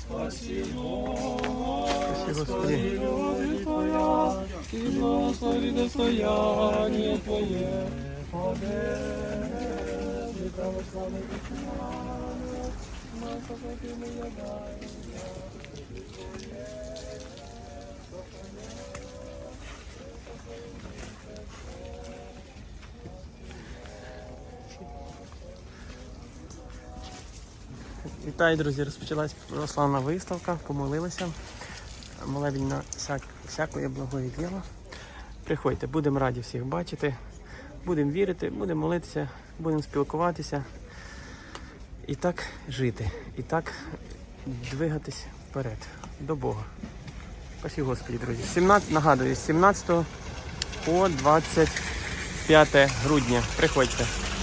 Спасибо, Господи, любви Твоя, і благослови достояние Твоє, Победы, православный Христиан, нас обратимый не дай. Вітаю, друзі! Розпочалась православна виставка, помолилися. Молебень на всяк, всякої благої діло. Приходьте, будемо раді всіх бачити, будемо вірити, будемо молитися, будемо спілкуватися і так жити, і так двигатись вперед до Бога. Спасибо, Господі, друзі. 17, нагадую, з 17 по 25 грудня. Приходьте.